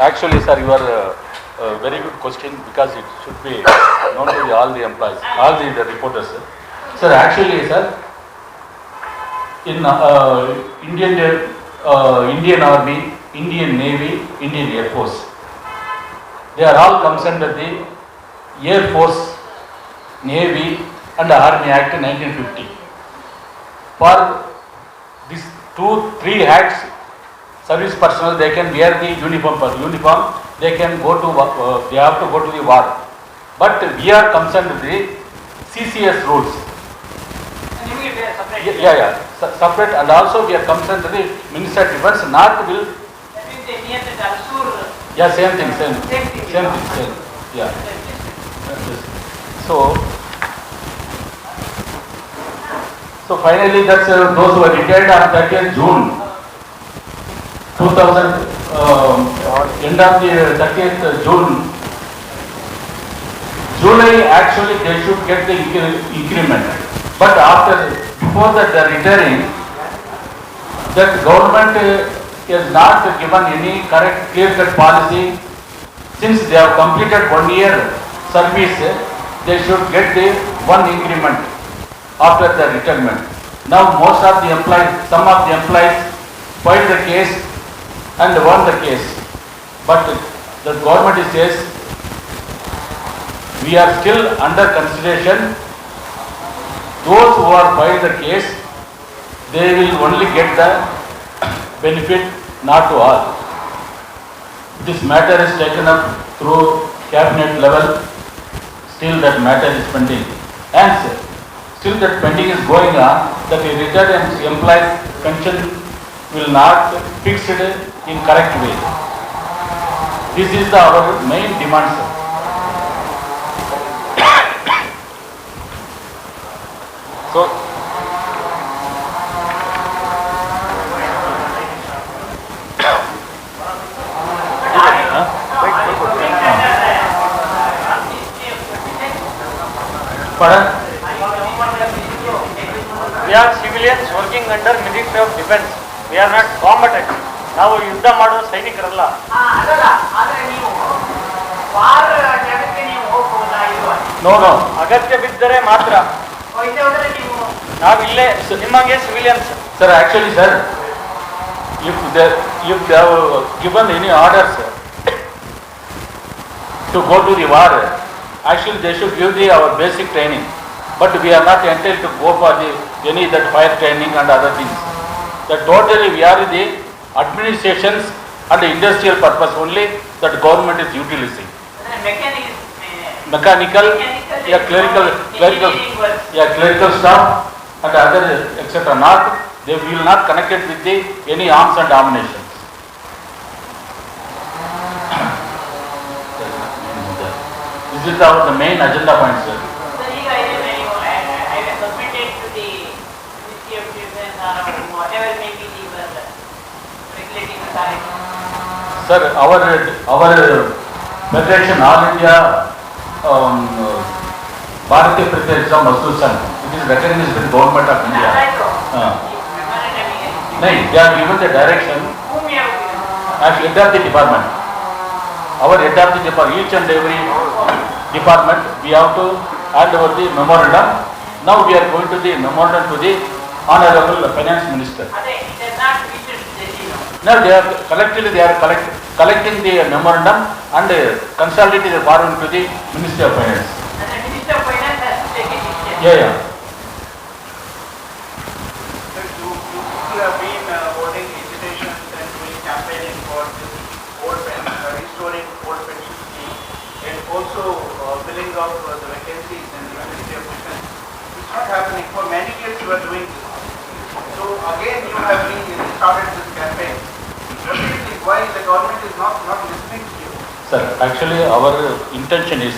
Actually, sir, you are a, uh, very good question because it should be known to all the employees, all the, the reporters. Sir. sir, actually, sir, in uh, Indian uh, Indian Army, Indian Navy, Indian Air Force, they are all comes under the Air Force, Navy, and Army Act 1950. For these two, three hats service personnel, they can wear the uniform, for uniform, they can go to, uh, they have to go to the ward But we are concerned with the CCS rules. Separate. Yeah, yeah, yeah. S separate and also we are concerned with the Minister of Defense, North will... That means they near the Darfur. Yeah, same thing, same, same thing, same thing, same. Yeah. So, so finally that's uh, those who are retired on 30th June. 2000, um, end of the 30th June, July, actually, they should get the increment. But after, before that, they retiring, that government uh, has not given any correct, clear-cut policy. Since they have completed one year service, uh, they should get the one increment after the retirement. Now, most of the employees, some of the employees filed the case and won the case. But the government says, we are still under consideration. Those who are filed the case, they will only get the benefit, not to all. This matter is taken up through cabinet level, still that matter is pending. And still that pending is going on, that the retired employees pension will not fixed in correct way. This is the our main demand, sir. So? We are civilians working under Ministry of Defense. We are not combatant. ನಾವು ಯುದ್ಧ ಮಾಡುವ ಸೈನಿಕರಲ್ಲ. No no ಅಗತ್ಯ ಬಿದ್ದರೆ ಮಾತ್ರ. ನಾವು ಇಲ್ಲೇ ನಿಮ್ಮಂಗೆ civilians sir actually sir you have given any order sir to go to the war actually they should give the our basic training but we are not entail to go for the any that fire training and other things the totally we are the administrations and industrial purpose only that government is utilizing. Mechanical, mechanical, yeah, clerical, clerical, yeah, clerical staff and other etc. Not they will not connected with the any arms and dominations. this is our the main agenda point, sir. Sir, our, our federation, all India, um, Bharatiya Pratya Exam Association, it is recognized by the government of India. ಆಯ್ತು ಹಾ. ಮೆಮೊರಂಡಮಿಗೆ No, they are given the direction ಭೂಮಿ ಯಾವುದು as head of the department. Our head of the department, each and every department, we have to hand over the memorandum. Now we are going to the Now they are collectively they are collecting the memorandum and consolidating the forwarding to the Ministry of Finance. And the Ministry of Finance has to take old pension scheme and also uh, filling up uh, the vacancies in the Ministry of Defense. It's not happening. For many years you are doing this. So again you have started this campaign. Why the government is not, not listening to you? Sir, actually our intention is,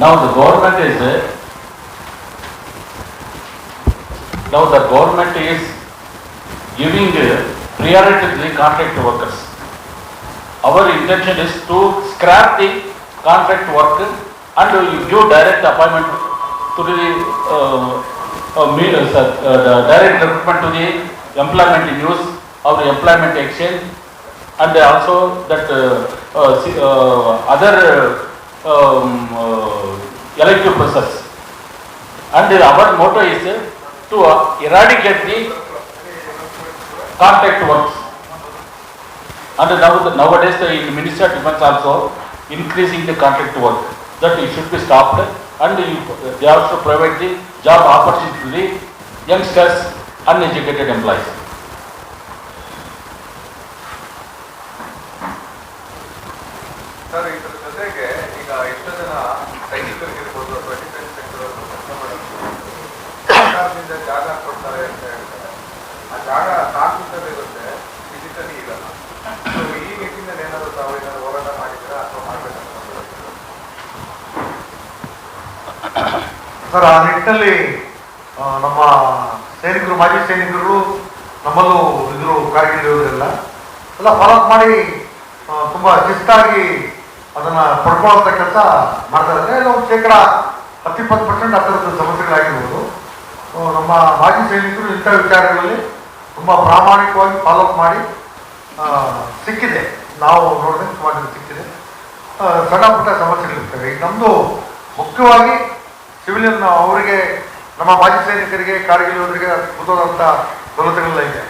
now the government is, now the government is giving priority to the contract workers. Our intention is to scrap the contract work and give direct appointment to the, uh, uh, uh, uh, direct recruitment to the employment use or employment exchange and also that uh, uh, uh, other um, elective process. And our motto is to eradicate the contact works. And now, nowadays, the Ministry of Defence also increasing the contract work, that it should be stopped and you- they also provide the job opportunity to the youngsters, uneducated employees. ಆ ಜಾಗ ನಿಟ್ಟಿನಲ್ಲಿ ಏನಾದರೂ ತಾವು ಹೋರಾಟ sir, ಆ ನಿಟ್ಟಿನಲ್ಲಿ ನಮ್ಮ ಸೈನಿಕರು, ಮಾಜಿ ಸೈನಿಕರು ನಮ್ಮಲ್ಲೂ ಇದ್ರು ಕಾರ್ಗಿಲ್ ಇರುವುದಿಲ್ಲ ಎಲ್ಲ ಫಾಲೋ ಮಾಡಿ ತುಂಬಾ ಶಿಸ್ತಾಗಿ ಅದನ್ನ ಪಡ್ಕೊಳ್ಳೋಂಥ ಕೆಲಸ ಅಂದ್ರೆ ಎಲ್ಲ ಒಂದು ಶೇಕಡ ಹತ್ತಿಪ್ಪತ್ತು ಪರ್ಸೆಂಟ್ ಆ ಥರದ ಸಮಸ್ಯೆಗಳಾಗಿರ್ಬೋದು ನಮ್ಮ ಮಾಜಿ ಸೈನಿಕರು ಇಂಥ ವಿಚಾರಗಳಲ್ಲಿ ತುಂಬಾ ಪ್ರಾಮಾಣಿಕವಾಗಿ ಫಾಲೋ ಮಾಡಿ ಸಿಕ್ಕಿದೆ. ನಾವು ನೋಡಿದ್ರೆ ಸುಮಾರು ಸಿಕ್ಕಿದೆ. ಸಣ್ಣ ಪುಟ್ಟ ಸಮಸ್ಯೆಗಳಿರ್ತವೆ. ಈಗ ನಮ್ಮದು ಮುಖ್ಯವಾಗಿ ಸಿವಿಲಿಯನ್ ಅವರಿಗೆ, ನಮ್ಮ ಮಾಜಿ ಸೈನಿಕರಿಗೆ ಕಾರ್ಗಿಲ್ ಅವರಿಗೆ ಅದ್ಭುತವಾದಂಥ ಸೌಲಭ್ಯಗಳೆಲ್ಲ ಇದೆ.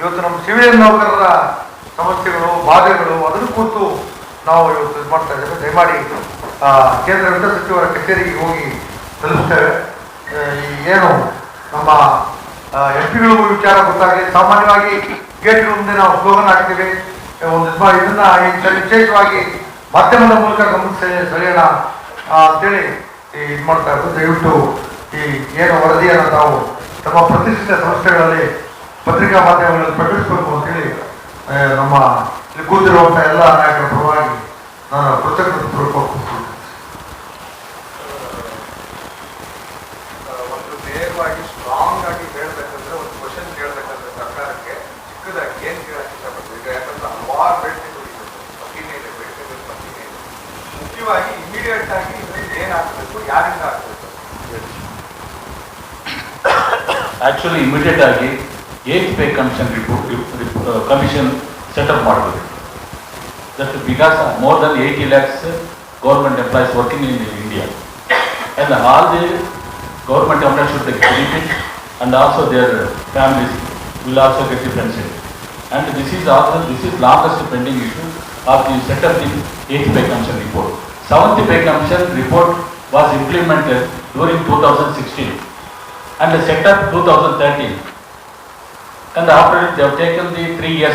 ಇವತ್ತು ನಮ್ಮ ಸಿವಿಲಿಯನ್ ನೌಕರರ ಸಮಸ್ಯೆಗಳು, ಬಾಧೆಗಳು, ಅದನ್ನು ಕುರಿತು ನಾವು ಇವತ್ತು ಇದು ಮಾಡ್ತಾ ಇದ್ದೇವೆ. ದಯಮಾಡಿ ಕೇಂದ್ರ ಗೃಹ ಸಚಿವರ ಕಚೇರಿಗೆ ಹೋಗಿ ತಲುಪುತ್ತೇವೆ ಏನು ನಮ್ಮ ಎಂ ಪಿಗಳಿಗೂ ವಿಚಾರ ಗೊತ್ತಾಗಲಿ. ಸಾಮಾನ್ಯವಾಗಿ ಗೇಟ್ ಮುಂದೆ ನಾವು ಸ್ಲೋಗನ್ ಹಾಕ್ತೀವಿ. ಒಂದು ಇದು ಇದನ್ನ ವಿಶೇಷವಾಗಿ ಮಾಧ್ಯಮದ ಮೂಲಕ ಗಮನಿಸಿ ಸೆಳೆಯೋಣ ಅಂತೇಳಿ ಇದು ಮಾಡ್ತಾ ಇರೋದು. ದಯವಿಟ್ಟು ಈ ಏನು ವರದಿಯನ್ನು ತಾವು ತಮ್ಮ ಪ್ರತಿಷ್ಠಿತ ಸಂಸ್ಥೆಗಳಲ್ಲಿ ಪತ್ರಿಕಾ ಮಾಧ್ಯಮಗಳಲ್ಲಿ ಪ್ರಕಟಿಸಬೇಕು ಅಂತೇಳಿ ನಮ್ಮ ಇಲ್ಲಿ ಕೂತಿರುವಂಥ ಎಲ್ಲ ನಾಯಕರ ಪರವಾಗಿ ನಾನು ಕೃತಜ್ಞತೆ ಪೂರ್ವಕ ಹೇಗೆ ಹಾಕಬೇಕು ಯಾರಿಂದ ಹಾಕಬೇಕು ಆ್ಯಕ್ಚುಲಿ ಇಮಿಡಿಯೇಟ್ ಆಗಿ eighth pay commission commission setup ಮಾಡಬೇಕು that because more than eighty lakhs government employees working in India and all the government employees should take benefit and also their families will also get the pension and this is also this is longest pending issue of the set of the eighth pay commission report 75 Commission report was implemented during 2016 and the set up 2013. And after it, they have taken the three years.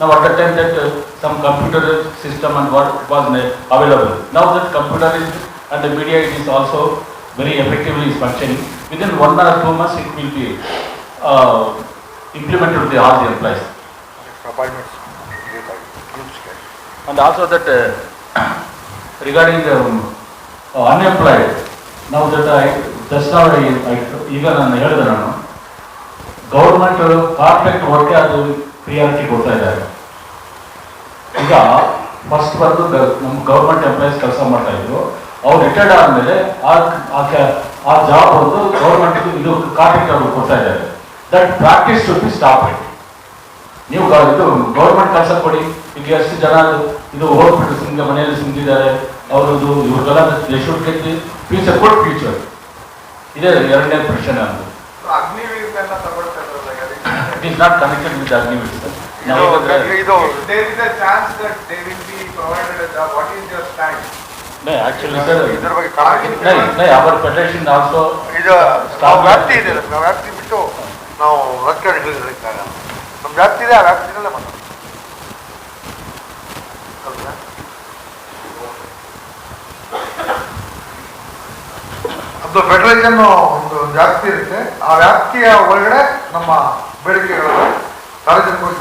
Now, at the time that uh, some computer system and what was available, now that computer is and the media is also very effectively functioning. Within one or two months, it will be uh, implemented with all the employees. And also that. Uh, regarding the ನಾವು uh, now I, I- ಈಗ ನಾನು ಹೇಳಿದೆ ನಾನು government contract ವರ್ಕ್ಗೆ ಅದು priority ಕೊಡ್ತಾ ಇದ್ದಾರೆ. ಈಗ first ಬಂದು ನಮ್ಮ ಗೌರ್ಮೆಂಟ್ ಎಂಪ್ಲಾಯೀಸ್ ಕೆಲಸ ಮಾಡ್ತಾ ಇದ್ರು. ಅವ್ರು ರಿಟೈರ್ಡ್ ಆದಮೇಲೆ ಆ ಆ ಜಾಬ್ ಒಂದು ಗೌರ್ಮೆಂಟ್ ಇದು ಕಾಂಟ್ರಾಕ್ಟ್ ಅವರು ಕೊಡ್ತಾ ಇದ್ದಾರೆ. That practice should be stop ನೀವು ಇದು ಗೌರ್ಮೆಂಟ್ ಕೆಲಸ ಕೊಡಿ. ಈಗ ಎಷ್ಟು ಜನ ಇದು ಹೋಗ್ಬಿಟ್ಟು ಸಿಂಗ ಮನೆಯಲ್ಲಿ ಸಿಂಗಿದ್ದಾರೆ ಅವರದು ಇವ್ರಿಗೆಲ್ಲ should get the future good future ಇದೇ ಎರಡನೇ ಪ್ರಶ್ನೆ ಅದು it is not connected with Agniveer sir ನಾವು ಯಾಕಂದ್ರೆ- ಇದು there is a chance that they will be provided a job what is your stand No, actually, sir, ಇದ್ರ ಬಗ್ಗೆ ಕಾಳಜಿ no, no, our federation also, ಇದು ನಾವು ವ್ಯಾಪ್ತಿ ಇದೆ ವ್ಯಾಪ್ತಿ ಬಿಟ್ಟು ನಾವು ರಕ್ಷಣೆ ನಮ್ ನಮ್ಮ ವ್ಯಾಪ್ತಿ ಇದೆ ಆ ವ್ಯಾಪ್ತಿನಲ್ಲೇ ಮಾತಾಡೋದು ಹೌದಾ? ಅದು ಫೆಡರೇಷನ್ ಒಂದು ವ್ಯಾಪ್ತಿ ಇರುತ್ತೆ. ಆ ವ್ಯಾಪ್ತಿಯ ಒಳಗಡೆ ನಮ್ಮ ಬೇಡಿಕೆಗಳನ್ನು ಸಾರ್ವಜನಿಕವಾಗಿ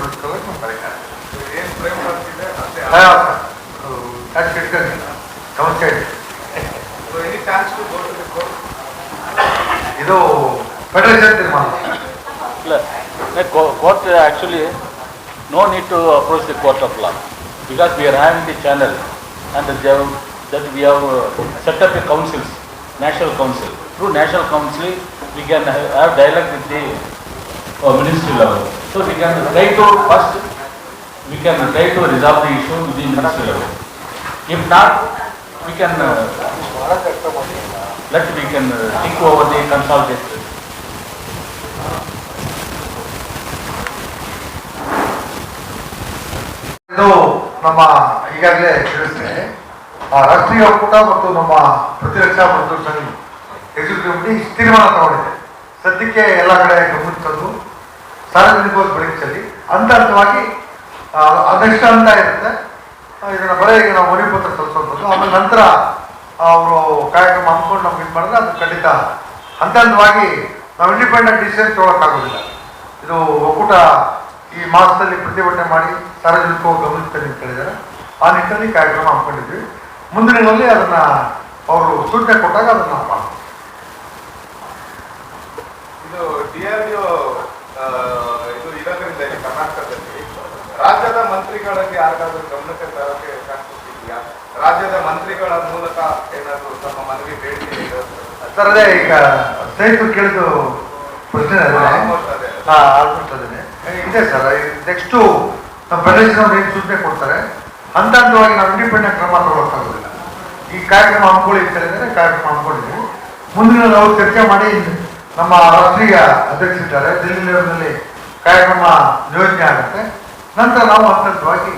ನಮ್ಮ ಪರಿಹಾರ ಏನು ಆಗ್ತಿದೆ ಅಷ್ಟೇ ಯಾಕೆ ಇಟ್ಕೊಂಡಿಲ್ಲ ಸಮಸ್ಯೆ ಇದೆ so chance to go to the court ಇದು ಫೆಡರೇಷನ್ ತೀರ್ಮಾನ. ಇಲ್ಲ. uh, actually, no need to approach the court of law, because we are having the channel, and they have, that we have uh, set up a councils, national council. Through national council, we can ha- have dialogue with the uh, ministry level. So we can try to first we can try to resolve the issue within this level. If not, we can, uh, let we can think over the consolidated. ಇದು ನಮ್ಮ ಈಗಾಗಲೇ ತಿಳಿಸ್ತೇನೆ. ಆ ರಾಷ್ಟ್ರೀಯ ಒಕ್ಕೂಟ ಮತ್ತು ನಮ್ಮ ಪ್ರತಿರಕ್ಷಾ ಮತ್ತು ಸಂಘ ಎಕ್ಸಿಕ್ಯೂಟಿವ್ ಕಮಿಟಿ ತೀರ್ಮಾನ ತಗೊಂಡಿದೆ. ಸದ್ಯಕ್ಕೆ ಎಲ್ಲ ಕಡೆ ಗಮನ ತಂದು ಸಾರ್ವಜನಿಕವಾಗಿ ಬೆಳಕಿಸಲಿ ಹಂತ ಹಂತವಾಗಿ ಆ, ಅಂತ ಇರುತ್ತೆ. ಇದನ್ನ ಬರೀ ಈಗ ನಾವು ಮನವಿ ಪತ್ರ ಸಲ್ಲಿಸುವಂಥದ್ದು ಆಮೇಲೆ ನಂತರ ಅವರು ಕಾರ್ಯಕ್ರಮ ಹಮ್ಮಿಕೊಂಡು ನಮ್ಗೆ ಇದು ಮಾಡಿದ್ರೆ ಅದು ಖಂಡಿತ ಹಂತ ಹಂತವಾಗಿ ನಾವು ಇಂಡಿಪೆಂಡೆಂಟ್ ಡಿಸಿಷನ್ ತೊಗೊಳಕ್ಕಾಗೋದಿಲ್ಲ. ಇದು ಒಕ್ಕೂಟ ಈ ಮಾಸದಲ್ಲಿ ಪ್ರತಿಭಟನೆ ಮಾಡಿ ಸಾರ್ವಜನಿಕವಾಗಿ ಗಮನಿಸ್ತೇನೆ ಅಂತ ಹೇಳಿದ್ದಾರೆ. ಆ ನಿಟ್ಟಿನಲ್ಲಿ ಕಾರ್ಯಕ್ರಮ ಹಮ್ಮಿಕೊಂಡಿದ್ವಿ ಮುಂದಿನಲ್ಲಿ ಅದನ್ನ ಅವರು ಸೂಚನೆ ಕೊಟ್ಟಾಗ ಅದನ್ನ ಮಾಡ್ತೀವಿ. ಇದು ಡಿಆರ್ಡಿಒ ಇದು ಇರೋದ್ರಿಂದ ಇಲ್ಲಿ ಕರ್ನಾಟಕದಲ್ಲಿ ರಾಜ್ಯದ ಮಂತ್ರಿಗಳಿಗೆ ಯಾರಿಗಾದ್ರೂ ಗಮನಕ್ಕೆ ತರಕ್ಕೆ ಕಾಣಿಸ್ತಿದೆಯಾ ರಾಜ್ಯದ ಮಂತ್ರಿಗಳ ಮೂಲಕ ಏನಾದರೂ ತಮ್ಮ ಮನವಿ ಬೇಡಿಕೆ ಸರ್ ಅದೇ ಈಗ ಸ್ನೇಹಿತರು ಕೇಳಿದ್ದು ಪ್ರಶ್ನೆ ಅದೇ. ಇದೆ ಸರ್ ನೆಕ್ಸ್ಟು ನಮ್ಮ ಪ್ರದೇಶದವ್ರು ಏನು ಸೂಚನೆ ಕೊಡ್ತಾರೆ? ಹಂತ ಹಂತವಾಗಿ ನಾವು ಇಂಡಿಪೆಂಡೆಂಟ್ ಕ್ರಮ ತಗೊಳಕ್ಕಾಗೋದಿಲ್ಲ ಈ ಕಾರ್ಯಕ್ರಮ ಹಮ್ಮಿಕೊಳ್ಳಿ ಅಂತ ಹೇಳಿದ್ರೆ ಕಾರ್ಯಕ್ರಮ ಹಮ್ಮಿಕೊಂಡಿದ್ದೀವಿ. ಮುಂದಿನ ನಾವು ಚರ್ಚೆ ಮಾಡಿ ನಮ್ಮ ರಾಷ್ಟ್ರೀಯ ಅಧ್ಯಕ್ಷರಿದ್ದಾರೆ ದಿಲ್ಲಿ ಲೆವೆಲ್ನಲ್ಲಿ ಕಾರ್ಯಕ್ರಮ ಯೋಜನೆ ಆಗುತ್ತೆ. ನಂತರ ನಾವು ಹಂತ ಹಂತವಾಗಿ